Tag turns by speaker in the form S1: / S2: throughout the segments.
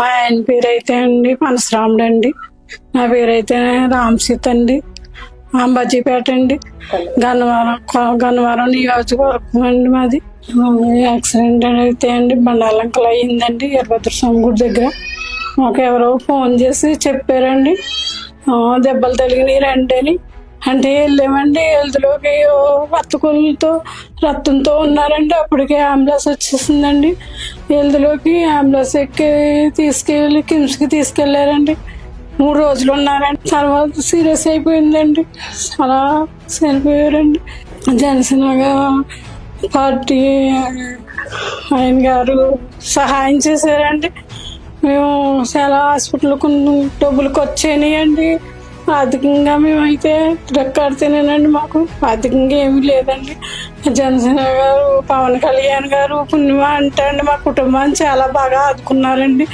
S1: మా ఆయన పేరు అయితే అండి పనసరాముడు అండి. నా పేరు అయితే రామసీత అండి. అంబాజీపేట అండి. గన్నవరం గన్నవరం నియోజకవర్గం అండి మాది. యాక్సిడెంట్ అయితే అండి బండాలంకలు అయ్యిందండి వీరభద్ర స్వామి గుడి దగ్గర. మాకు ఎవరో ఫోన్ చేసి చెప్పారండి. దెబ్బలు తగిలినాయి రండి అని. అంటే వెళ్ళామండి హెల్త్లోకి రక్తకులతో రక్తంతో ఉన్నారండి. అప్పటికే అంబులెన్స్ వచ్చేసిందండి. హెల్త్లోకి అంబులెన్స్ ఎక్కి తీసుకెళ్ళి కిమ్స్కి తీసుకెళ్ళారండి మూడు రోజులు ఉన్నారండి. తర్వాత సీరియస్ అయిపోయిందండి. చాలా చనిపోయారండి. జనసేన పార్టీ ఆయన గారు సహాయం చేశారండి. మేము చాలా హాస్పిటల్ కొన్ని డబ్బులు అండి ఆర్థికంగా మేమైతే రెక్కాడితేనేనండి మాకు. ఆర్థికంగా ఏమీ లేదండి. జనసేన గారు పవన్ కళ్యాణ్ గారు పుణ్యమ అంటే అండి మా కుటుంబాన్ని చాలా బాగా ఆదుకున్నారండి.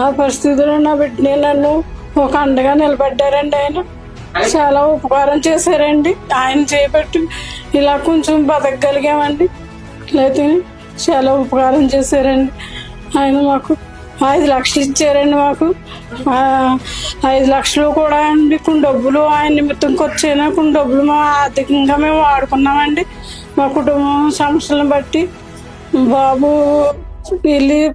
S1: ఆ పరిస్థితిలో నా బిడ్డని నన్ను ఒక అండగా నిలబడ్డారండి ఆయన. చాలా ఉపకారం చేశారండి. ఆయన చేపట్టి ఇలా కొంచెం బతకగలిగామండి. లేకపోతే చాలా ఉపకారం చేశారండి ఆయన మాకు. ఐదు లక్షలు ఇచ్చారండి మాకు. ఐదు లక్షలు కూడా అండి. కొన్ని డబ్బులు ఆయన నిమిత్తం వచ్చైనా కొన్ని డబ్బులు మా ఆర్థికంగా మేము వాడుకున్నామండి. మా కుటుంబం సమస్యలను బట్టి బాబు వెళ్ళి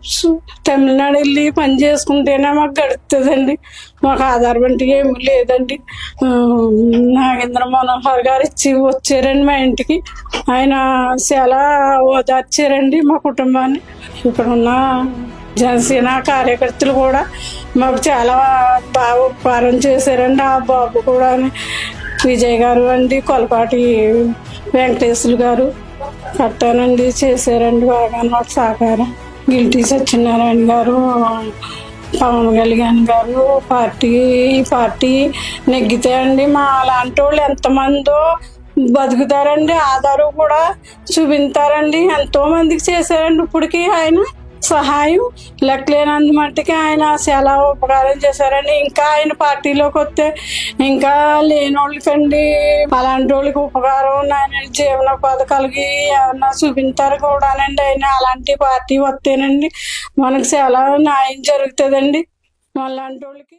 S1: తమిళనాడు వెళ్ళి పని చేసుకుంటేనే మాకు గడుపుతుందండి. మాకు ఆధారపడి అంటే లేదండి. నాగేంద్ర మనోహర్ గారు ఇచ్చి వచ్చారండి మా ఇంటికి. ఆయన చాలా ఓదార్చారండి మా కుటుంబాన్ని. ఇక్కడ ఉన్న జనసేన కార్యకర్తలు కూడా మాకు చాలా బాగా ఉపకారం చేశారండి. ఆ బాబు కూడా విజయ్ గారు అండి కొలపాటి వెంకటేశ్వర గారు కట్టానండి చేశారండి బాగా మాకు సహకారం. గిల్టీ సత్యనారాయణ గారు పవన్ కళ్యాణ్ గారు పార్టీ పార్టీ నెగ్గితే అండి మా అలాంటి వాళ్ళు ఎంతమందో బతుకుతారండి. ఆధారం కూడా చూపించారండి ఎంతో మందికి చేశారండి ఇప్పటికీ ఆయన. సహాయం లెక్కలేనంత మట్టుకి ఆయన చాలా ఉపకారం చేశారండి. ఇంకా ఆయన పార్టీలోకి వస్తే ఇంకా లేని వాళ్ళకండి అలాంటి వాళ్ళకి ఉపకారం ఆయన జీవన పథకాలకి ఏమన్నా చూపించారు కూడానండి ఆయన. అలాంటి పార్టీ వస్తేనండి మనకు చాలా న్యాయం జరుగుతుందండి. అలాంటి వాళ్ళకి